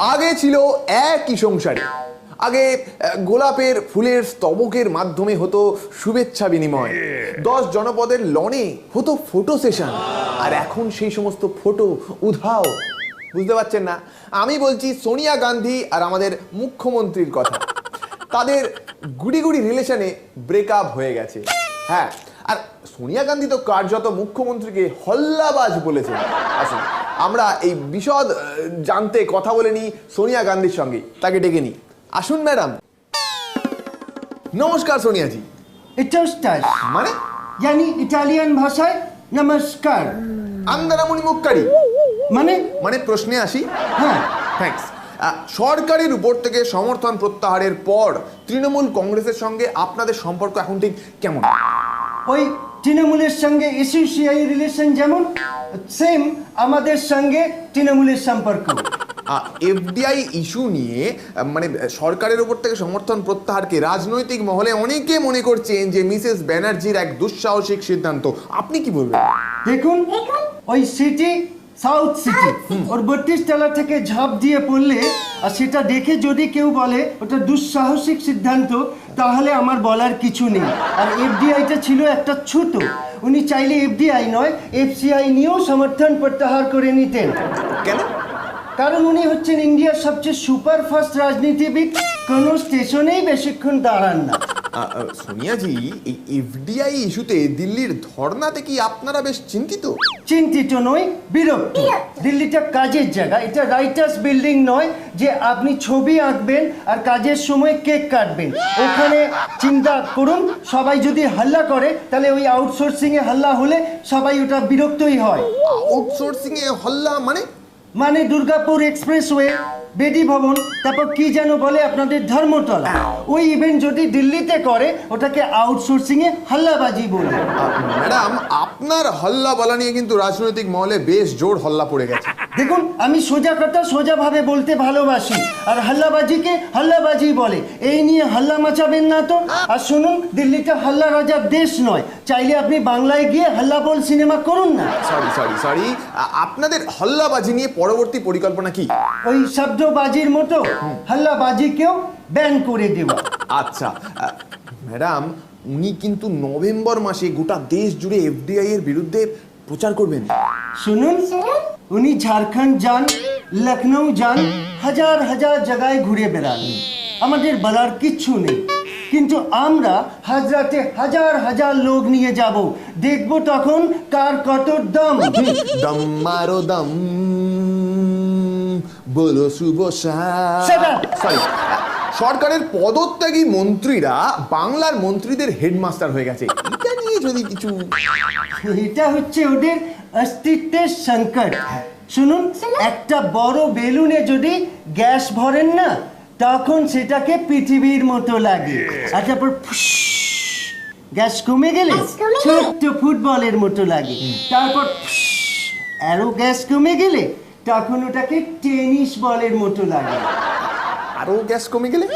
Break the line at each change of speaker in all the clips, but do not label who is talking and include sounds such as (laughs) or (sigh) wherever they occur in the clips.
আগে ছিল একই সংসারে। আগে গোলাপের ফুলের স্তবকের মাধ্যমে হতো শুভেচ্ছা বিনিময়। দশ জনপদের লনে হতো ফটো সেশন আর এখন সেই সমস্ত ফটো উধাও। বুঝতে পারছেন না? আমি বলছি সোনিয়া গান্ধী আর আমাদের মুখ্যমন্ত্রীর কথা। তাদের গুড়ি গুড়ি রিলেশনে ব্রেকআপ হয়ে গেছে। হ্যাঁ আর সোনিয়া গান্ধী তো কার্যত মুখ্যমন্ত্রীকে হল্লাবাজ বলেছেন। আসুন। আমরা এই বিশদ জানতে কথা বলে নিই সোনিয়া গান্ধীর সঙ্গে। তাকে ডেকে নিই। আসুন ম্যাডাম। নমস্কার সোনিয়াজি।
ইটোস্টাস
মানে?
यानी ইটালিয়ান ভাষায় নমস্কার।
আন্দারামণি মুক্কারি।
মানে?
মানে প্রশ্নে আসি?
হ্যাঁ।
থ্যাঙ্কস সরকারের উপর থেকে সমর্থন প্রত্যাহারের পর তৃণমূল কংগ্রেসের সঙ্গে আপনাদের সম্পর্ক এখন ঠিক কেমন?
ওই তৃণমূলের সঙ্গে এসোসিয়াই রিলেশন যেমন সেম আমাদের সঙ্গে তৃণমূলের সম্পর্ক।
এফডিআই ইস্যু নিয়ে মানে সরকারের উপর থেকে সমর্থন প্রত্যাহারকে রাজনৈতিক মহলে অনেকে মনে করছেন যে মিসেস ব্যানার্জির এক দুঃসাহসিক সিদ্ধান্ত। আপনি কি বলবেন?
দেখুন ওই সিটি সাউথ সিটি। ওর বত্রিশ তলা থেকে ঝাঁপ দিয়ে পড়লে আর সেটা দেখে যদি কেউ বলে ওটা দুঃসাহসিক সিদ্ধান্ত তাহলে আমার বলার কিছু নেই। আর এফডিআইটা ছিল একটা ছোট উনি চাইলে এফডিআই নয় এফসিআই নিয়েও সমর্থন প্রত্যাহার করে নিতেন।
কেন?
কারণ উনি হচ্ছেন ইন্ডিয়ার সবচেয়ে সুপারফাস্ট রাজনীতিবিদ। কোনো স্টেশনেই বেশিক্ষণ দাঁড়ান না।
সোনিয়াজি এই এফডিআই ইস্যুতে দিল্লির ধর্নাতে কি আপনারা বেশ চিন্তিত?
চিন্তিত নই বিরক্ত। দিল্লিটা কাজের জায়গা। এটা রাইটার্স বিল্ডিং নয় যে আপনি ছবি আঁকবেন আর কাজের সময় কেক কাটবেন। ওখানে চিন্তা করুন সবাই যদি হাল্লা করে তাহলে ওই আউটসোর্সিং এ হাল্লা হলে সবাই ওটা বিরক্তই হয়।
আউটসোর্সিং এ হল্লা মানে?
মানে দুর্গাপুর এক্সপ্রেসওয়ে। বেদি ভবন তারপর কি যেন বলে আপনাদের ধর্মতলা। ওই ইভেন্ট যদি দিল্লিতে করে ওটাকে আউটসোর্সিং এ হাল্লাবাজি বলে।
ম্যাডাম আপনার হল্লা বলা নিয়ে কিন্তু রাজনৈতিক মহলে বেশ জোর হল্লা পড়ে গেছে।
দেখুন আমি সোজা কথা সোজাভাবে বলতে ভালোবাসি আর হাল্লাবাজিকে হাল্লাবাজি বলে। এই নিয়ে হাল্লা মাচাবেন না তো। আর শুনুন দিল্লিটা হাল্লা রাজার দেশ নয়। চাইলে আপনি বাংলায় গিয়ে হাল্লা বল সিনেমা করুন না।
সরি সরি সরি আপনাদের হল্লাবাজি নিয়ে পরবর্তী পরিকল্পনা কি?
ওই শব্দবাজির মতো হাল্লাবাজিকেও ব্যান করে দেওয়া
আচ্ছা ম্যাডাম উনি কিন্তু নভেম্বর মাসে গোটা দেশ জুড়ে এফডিআই এর বিরুদ্ধে প্রচার করবেন।
শুনুন উনি ঝাড়খণ্ড যান লখনৌ যান হাজার হাজার জায়গায় ঘুরে বেড়ান। আমাদের বলার কিচ্ছু নেই। কিন্তু আমরা হাজরাতে হাজার হাজার লোক নিয়ে যাব। দেখব তখন কার কত দম।
দম মারো দম। বলো শুভ সরি সরকারের পদত্যাগী মন্ত্রীরা বাংলার মন্ত্রীদের হেডমাস্টার হয়ে গেছে। এটা নিয়ে যদি কিছু
এটা হচ্ছে ওদের অস্তিত্বের সংকট। শুনুন একটা বড় বেলুনে যদি গ্যাস ভরেন না তখন সেটাকে পৃথিবীর মতো লাগে। আর তারপর গ্যাস কমে গেলে ছোট্ট ফুটবলের মতো লাগে। তারপর আরও গ্যাস কমে গেলে তখন ওটাকে টেনিস বলের মতো লাগে।
আরও গ্যাস কমে গেলে?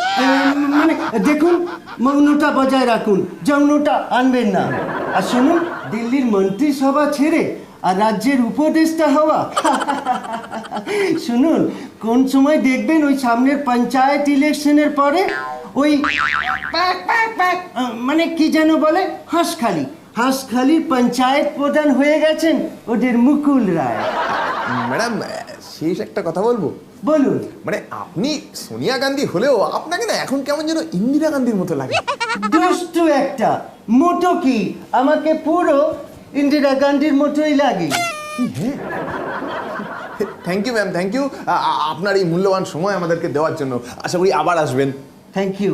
মানে দেখুন মৌনটা বজায় রাখুন যৌনটা আনবেন না। আর শুনুন দিল্লির মন্ত্রিসভা ছেড়ে আর রাজ্যের উপদেষ্টা হওয়া। (laughs) শুনুন কোন সময় দেখবেন ওই সামনের পঞ্চায়েত ইলেকশনের পরে ওই মানে কি যেন বলে হাঁসখালি। হাঁসখালির পঞ্চায়েত প্রধান হয়ে গেছেন ওদের মুকুল রায়।
ম্যাডাম শেষ একটা কথা বলব?
বলুন।
মানে আপনি সোনিয়া গান্ধী হলেও আপনাকে না এখন কেমন যেন ইন্দিরা গান্ধীর মতো লাগে।
দুষ্টু একটা মোটো কি? আমাকে পুরো ইন্দিরা গান্ধীর মতোই লাগে।
Thank you ma'am thank you আপনার এই মূল্যবান সময় আমাদেরকে দেওয়ার জন্য আশা করি আবার আসবেন।
Thank you.